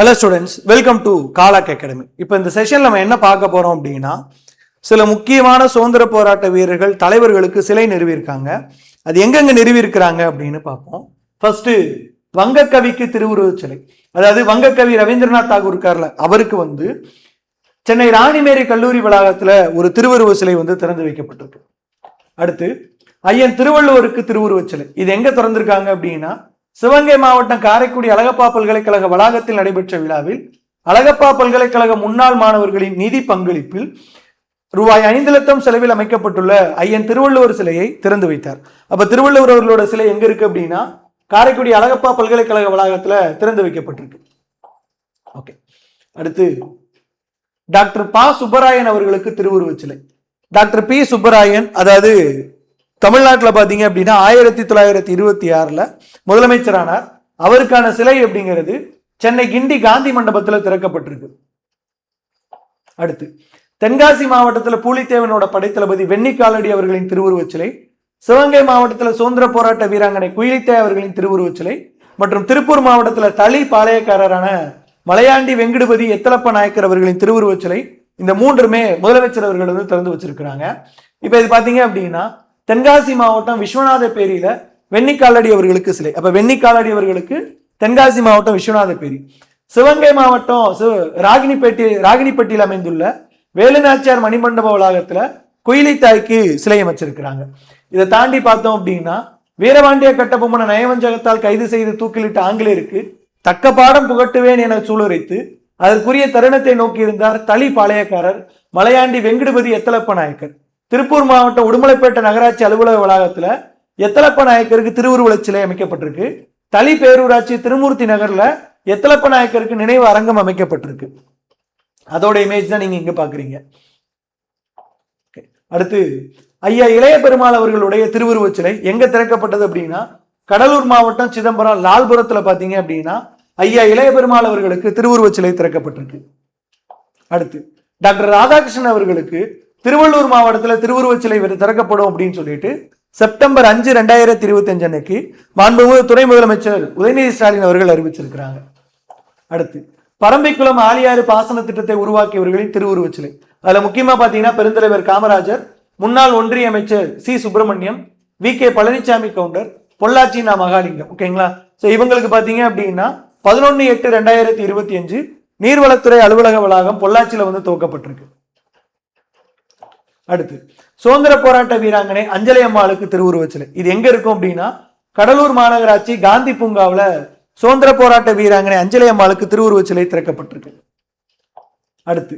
Hello students welcome to Kalak academy இப்போ இந்த session நம்ம என்ன பார்க்க போறோம் அப்படின்னா சில முக்கியமான சுதந்திர போராட்ட வீரர்கள் தலைவர்களுக்கு சிலை நிறுவியிருக்காங்க. அது எங்கெங்க நிறுவியிருக்கிறாங்க அப்படின்னு பார்ப்போம். ஃபர்ஸ்ட் வங்கக்கவிக்கு திருவுருவச் சிலை. அதாவது வங்கக்கவி ரவீந்திரநாத் தாகூர் இருக்கார்ல அவருக்கு வந்து சென்னை ராணிமேரி கல்லூரி வளாகத்தில் ஒரு திருவுருவ சிலை வந்து திறந்து வைக்கப்பட்டிருக்கு. அடுத்து ஐயன் திருவள்ளுவருக்கு திருவுருவச் சிலை. இது எங்கே திறந்திருக்காங்க அப்படின்னா சிவகங்கை மாவட்டம் காரைக்குடி அழகப்பா பல்கலைக்கழக வளாகத்தில் நடைபெற்ற விழாவில் அழகப்பா பல்கலைக்கழக முன்னாள் மாணவர்களின் நிதி பங்களிப்பில் ரூபாய் ஐந்து லட்சம் செலவில் அமைக்கப்பட்டுள்ள ஐயன் திருவள்ளுவர் சிலையை திறந்து வைத்தார். அப்ப திருவள்ளுவர் அவர்களோட சிலை எங்க இருக்கு அப்படின்னா காரைக்குடி அழகப்பா பல்கலைக்கழக வளாகத்துல திறந்து வைக்கப்பட்டிருக்கு. ஓகே. அடுத்து டாக்டர் பா சுப்பராயன் அவர்களுக்கு திருவுருவச் சிலை. டாக்டர் பி சுப்பராயன் அதாவது தமிழ்நாட்டில் பார்த்தீங்க அப்படின்னா ஆயிரத்தி தொள்ளாயிரத்தி இருபத்தி ஆறில் முதலமைச்சரானார். அவருக்கான சிலை அப்படிங்கிறது சென்னை கிண்டி காந்தி மண்டபத்தில் திறக்கப்பட்டிருக்கு. அடுத்து தென்காசி மாவட்டத்தில் பூலித்தேவனோட படைத்தளபதி வெண்ணிக்காலடி அவர்களின் திருவுருவச் சிலை சிவகங்கை மாவட்டத்தில் சுதந்திர போராட்ட வீராங்கனை குயிலித்தே அவர்களின் திருவுருவச் சிலை மற்றும் திருப்பூர் மாவட்டத்தில் தளி பாளையக்காரரான மலையாண்டி வெங்கடுபதி எத்தலப்ப நாயக்கர் அவர்களின் திருவுருவச் சிலை இந்த மூன்றுமே முதலமைச்சர் அவர்கள் வந்து திறந்து வச்சிருக்கிறாங்க. இப்போ இது பார்த்தீங்க அப்படின்னா தென்காசி மாவட்டம் விஸ்வநாத பேரியில வெண்ணிக்காலடி அவர்களுக்கு சிலை. அப்ப வெண்ணிக்காலடி அவர்களுக்கு தென்காசி மாவட்டம் விஸ்வநாத பேரி. சிவகங்கை மாவட்டம் சிவ- ராகினிப்பேட்டை ராகினிப்பட்டியில் அமைந்துள்ள வேலுநாச்சியார் மணிமண்டப வளாகத்துல குயிலித்தாய்க்கு சிலை அமைச்சிருக்கிறாங்க. இதை தாண்டி பார்த்தோம் அப்படின்னா வீரபாண்டிய கட்டபொம்மன நயவஞ்சகத்தால் கைது செய்து தூக்கிலிட்ட ஆங்கிலேயருக்கு தக்க பாடம் புகட்டுவேன் என சூளுரைத்து அதற்குரிய தருணத்தை நோக்கியிருந்தார் தளி பாளையக்காரர் மலையாண்டி வெங்கடுபதி எத்தலப்ப நாயக்கர் திருப்பூர் மாவட்டம் உடுமலைப்பேட்டை நகராட்சி அலுவலக வளாகத்துல எத்தலப்ப நாயக்கருக்கு திருவுருவச் சிலை அமைக்கப்பட்டிருக்கு. தளி பேரூராட்சி திருமூர்த்தி நகரில் எத்தலப்ப நாயக்கருக்கு நினைவு அரங்கம் அமைக்கப்பட்டிருக்கு. அதோட இமேஜ் தான் நீங்க இங்க பாக்குறீங்க. அடுத்து ஐயா இளைய பெருமாள் அவர்களுடைய திருவுருவச் சிலை எங்க திறக்கப்பட்டது அப்படின்னா கடலூர் மாவட்டம் சிதம்பரம் லால்புரத்துல பாத்தீங்க அப்படின்னா ஐயா இளைய பெருமாள் அவர்களுக்கு திருவுருவச் சிலை திறக்கப்பட்டிருக்கு. அடுத்து டாக்டர் ராதாகிருஷ்ணன் அவர்களுக்கு திருவள்ளூர் மாவட்டத்துல திருவுருவச் சிலை திறக்கப்படும் அப்படின்னு சொல்லிட்டு செப்டம்பர் அஞ்சு ரெண்டாயிரத்தி இருபத்தி அஞ்சு அன்னைக்கு மாண்புமிகு துணை முதலமைச்சர் உதயநிதி ஸ்டாலின் அவர்கள் அறிவிச்சிருக்கிறாங்க. அடுத்து பரம்பிக்குளம் ஆலியாறு பாசன திட்டத்தை உருவாக்கியவர்களின் திருவுருவச் சிலை அதுல முக்கியமா பார்த்தீங்கன்னா பெருந்தலைவர் காமராஜர் முன்னாள் ஒன்றிய அமைச்சர் C. Subramaniam V. K. Palanisamy Gounder Pollachi நா. மகாலிங்கம். ஓகேங்களா? ஸோ இவங்களுக்கு பார்த்தீங்க அப்படின்னா பதினொன்னு எட்டு ரெண்டாயிரத்தி இருபத்தி அஞ்சு நீர்வளத்துறை அலுவலக வளாகம் பொள்ளாச்சியில வந்து துவக்கப்பட்டிருக்கு. அடுத்து சுதந்திர போராட்ட வீராங்கனை அஞ்சலி அம்மாளுக்கு திருவுருவச் சிலை இது எங்க இருக்கும் அப்படின்னா கடலூர் மாநகராட்சி காந்தி பூங்காவில் சுதந்திர போராட்ட வீராங்கனை அஞ்சலி அம்மாளுக்கு திருவுருவச் சிலை திறக்கப்பட்டிருக்கு. அடுத்து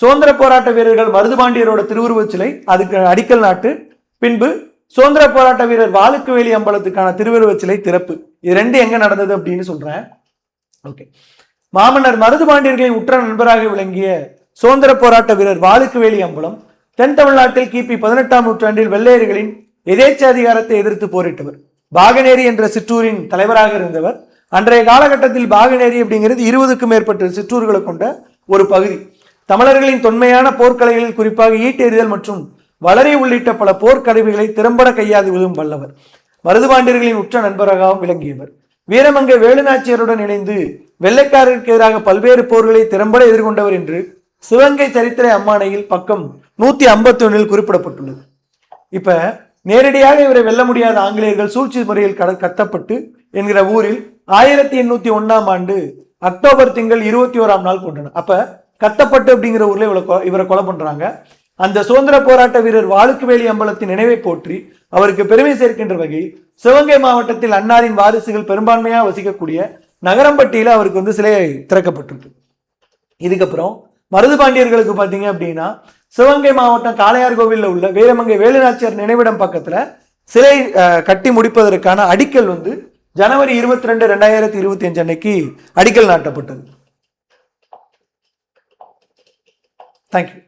சுதந்திர போராட்ட வீரர்கள் மருதுபாண்டியரோட திருவுருவச் சிலை அதுக்கு அடிக்கல் நாட்டு பின்பு சுதந்திர போராட்ட வீரர் வாலுக்குவேலி அம்பலத்துக்கான திருவுருவச் சிலை திறப்பு. இது ரெண்டு எங்க நடந்தது அப்படின்னு சொல்றேன். ஓகே. மாமன்னர் மருதுபாண்டியர்களின் உற்ற நண்பராக விளங்கிய சுதந்திர போராட்ட வீரர் வாலுக்குவேலி அம்பலம் தென் தமிழ்நாட்டில் கிபி பதினெட்டாம் நூற்றாண்டில் வெள்ளையர்களின் எதேச்ச அதிகாரத்தை எதிர்த்து போரிட்டவர். பாகனேரி என்ற சிற்றூரின் தலைவராக இருந்தவர். அன்றைய காலகட்டத்தில் பாகனேரி அப்படிங்கிறது இருபதுக்கும் மேற்பட்ட சிற்றூர்களை கொண்ட ஒரு பகுதி. தமிழர்களின் தொன்மையான போர்க்கலைகளில் குறிப்பாக ஈட்டெறிதல் மற்றும் வளரி உள்ளிட்ட பல போர்க்கருவிகளை திறம்பட கையாளுவதும் வல்லவர். மருதுபாண்டியர்களின் உற்ற நண்பராகவும் விளங்கியவர். வீரமங்கை வேலுநாச்சியருடன் இணைந்து வெள்ளைக்காரருக்கு எதிராக பல்வேறு போர்களை திறம்பட எதிர்கொண்டவர் என்று சிவங்கை சரித்திர அம்மானையில் பக்கம் நூத்தி ஐம்பத்தி ஒன்றில் குறிப்பிடப்பட்டுள்ளது. இப்ப நேரடியாக இவரை வெல்ல முடியாத ஆங்கிலேயர்கள் சூழ்ச்சி முறையில் கட கத்தப்பட்டு என்கிற ஊரில் ஆயிரத்தி எண்ணூத்தி ஒன்றாம் ஆண்டு அக்டோபர் திங்கள் இருபத்தி ஓராம் நாள் கொண்டனர் அப்ப கத்தப்பட்டு அப்படிங்கிற ஊர்ல இவளை கொ- இவரை கொலை பண்றாங்க. அந்த சுதந்திர போராட்ட வீரர் வாழுக்குவேலி அம்பலத்தின் நினைவை போற்றி அவருக்கு பெருமை சேர்க்கின்ற வகையில் சிவகங்கை மாவட்டத்தில் அன்னாரின் வாரிசுகள் பெரும்பான்மையாக வசிக்கக்கூடிய நகரம்பட்டியில அவருக்கு வந்து சிலை திறக்கப்பட்டிருக்கு. இதுக்கப்புறம் மருதுபாண்டியர்களுக்கு பார்த்தீங்க அப்படின்னா சிவகங்கை மாவட்டம் காளையார் கோவிலில் உள்ள வீரமங்கை வேலுநாச்சியார் நினைவிடம் பக்கத்துல சிலை கட்டி முடிப்பதற்கான அடிக்கல் வந்து ஜனவரி இருபத்தி ரெண்டு ரெண்டாயிரத்தி இருபத்தி அஞ்சு அன்னைக்கு அடிக்கல் நாட்டப்பட்டது. தேங்க்யூ